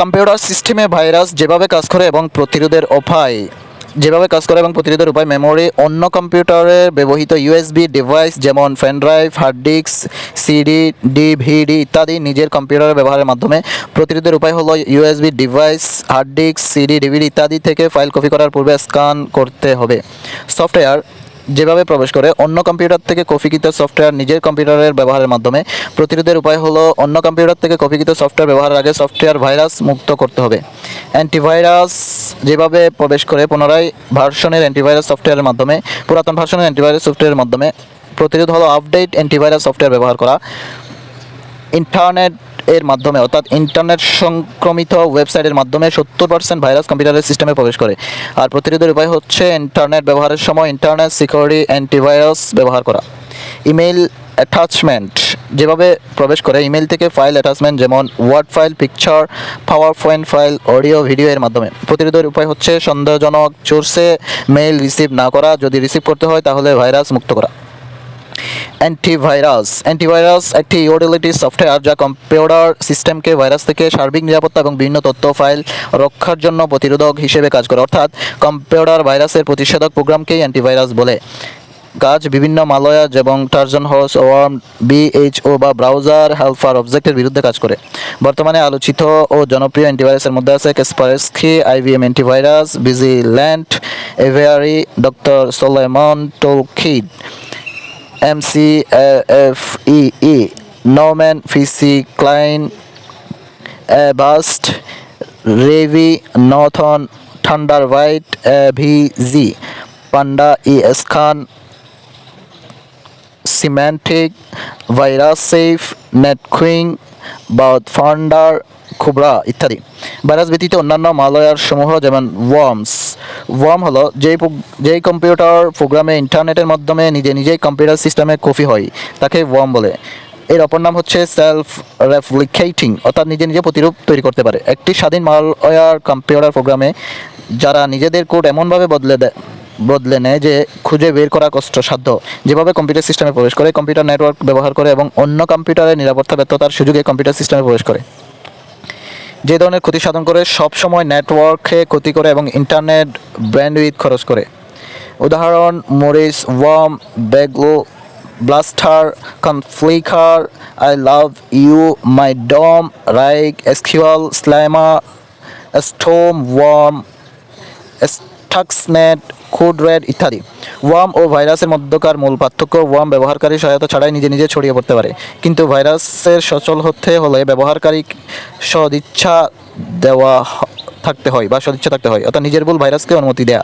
Computer সিস্টেমে virus যেভাবে কাজ করে এবং প্রতিরোধের উপায়, যেভাবে কাজ করে এবং প্রতিরোধের উপায় মেমোরি অন্য কম্পিউটারে ব্যবহৃত ইউএসবি ডিভাইস যেমন pen drive hard disk CD DVD ইত্যাদি নিজের কম্পিউটারে ব্যবহারের মাধ্যমে প্রতিরোধের উপায় হলো USB device hard disk CD DVD ইত্যাদি থেকে ফাইল কপি করার পূর্বে স্ক্যান করতে হবে। সফটওয়্যার যেভাবে প্রবেশ করে, অন্য কম্পিউটার থেকে কপিকৃত সফটওয়্যার নিজের কম্পিউটারের ব্যবহারের মাধ্যমে। প্রতিরোধের উপায় হলো, অন্য কম্পিউটার থেকে কপিকৃত সফটওয়্যার ব্যবহারের আগে সফটওয়্যার ভাইরাস মুক্ত করতে হবে। অ্যান্টিভাইরাস যেভাবে প্রবেশ করে, পুনরায় ভার্সনের অ্যান্টিভাইরাস সফটওয়্যারের মাধ্যমে, পুরাতন ভার্সনের অ্যান্টিভাইরাস সফটওয়্যারের মাধ্যমে, প্রতিরোধ হলো আপডেট অ্যান্টিভাইরাস সফটওয়্যার ব্যবহার করা। ইন্টারনেট এর মাধ্যমে, অর্থাৎ ইন্টারনেট সংক্রমিত ওয়েবসাইটের মাধ্যমে সত্তর পার্সেন্ট ভাইরাস কম্পিউটারের সিস্টেমে প্রবেশ করে। আর প্রতিরোধের উপায় হচ্ছে ইন্টারনেট ব্যবহারের সময় ইন্টারনেট সিকিউরিটি অ্যান্টিভাইরাস ব্যবহার করা। ইমেল অ্যাটাচমেন্ট যেভাবে প্রবেশ করে ইমেল থেকে ফাইল অ্যাটাচমেন্ট যেমন Word file picture PowerPoint file audio video এর মাধ্যমে। প্রতিরোধের উপায় হচ্ছে সন্দেহজনক সোর্সে মেইল রিসিভ না করা, যদি রিসিভ করতে হয় তাহলে ভাইরাস মুক্ত করা। অ্যান্টিভাইরাস অ্যান্টিভাইরাস একটি ইউটিলিটি সফটওয়্যার যা কম্পিউটার সিস্টেমকে ভাইরাস থেকে সার্বিক নিরাপত্তা এবং বিভিন্ন তথ্য ফাইল রক্ষার জন্য প্রতিরোধক হিসেবে কাজ করে। অর্থাৎ কম্পিউটার ভাইরাসের প্রতিষেধক প্রোগ্রামকেই অ্যান্টিভাইরাস বলে। কাজ বিভিন্ন মালয়া এবং টার্জন হর্স ওয়ার্ম বিএইচও বা ব্রাউজার হেল্পার অবজেক্টের বিরুদ্ধে কাজ করে। বর্তমানে আলোচিত ও জনপ্রিয় অ্যান্টিভাইরাসের মধ্যে আছে Kaspersky আইভিএম antivirus বিজিল্যান্ড Avira doctor Solomon MCFEE, Norman Fisi Klein, Bust, Revi, Northern, Thunder White, VZ, Panda ES Khan, Semantic, Virus Safe, NetQueen, Baud Founder, খুবরা ইত্যাদি। ভাইরাস ব্যতীত অন্যান্য মালয়ার সমূহ যেমন ওয়ার্মস। ওয়ার্ম হলো যেই যেই কম্পিউটার প্রোগ্রামে ইন্টারনেটের মাধ্যমে নিজে নিজেই কম্পিউটার সিস্টেমে কপি হয়, তাকে ওয়ার্ম বলে। এর অপর নাম হচ্ছে সেলফ রেপ্লিকেটিং অর্থাৎ নিজে নিজে প্রতিরূপ তৈরি করতে পারে। একটি স্বাধীন মালয়ার কম্পিউটার প্রোগ্রামে যারা নিজেদের কোড এমনভাবে বদলে দেয় বদলে নেয় যে খুঁজে বের করা কষ্টসাধ্য। যেভাবে কম্পিউটার সিস্টেমে প্রবেশ করে, কম্পিউটার নেটওয়ার্ক ব্যবহার করে এবং অন্য কম্পিউটারের নিরাপত্তা, ব্যর্থতার সুযোগে কম্পিউটার সিস্টেমে প্রবেশ করে। যে ধরনের ক্ষতি সাধন করে সব সময় নেটওয়ার্কে ক্ষতি করে এবং ইন্টারনেট ব্র্যান্ডউইথ খরচ করে। উদাহরণ, Morris, worm বেগলো Blaster, Conficker, I love you, MyDoom, রাইক SQL Slammer Storm, worm, Stuxnet, Code Red ইত্যাদি। ওয়ার্ম ও ভাইরাসের মধ্যকার মূল পার্থক্য ওয়াম ব্যবহারকারী সহায়তা ছাড়াই নিজে নিজে ছড়িয়ে পড়তে পারে। কিন্তু ভাইরাসের সচল হতে হলে ব্যবহারকারী সদিচ্ছা দেওয়া থাকতে হয় বা সদিচ্ছা থাকতে হয়, অর্থাৎ নিজের ভুল ভাইরাসকে অনুমতি দেয়া।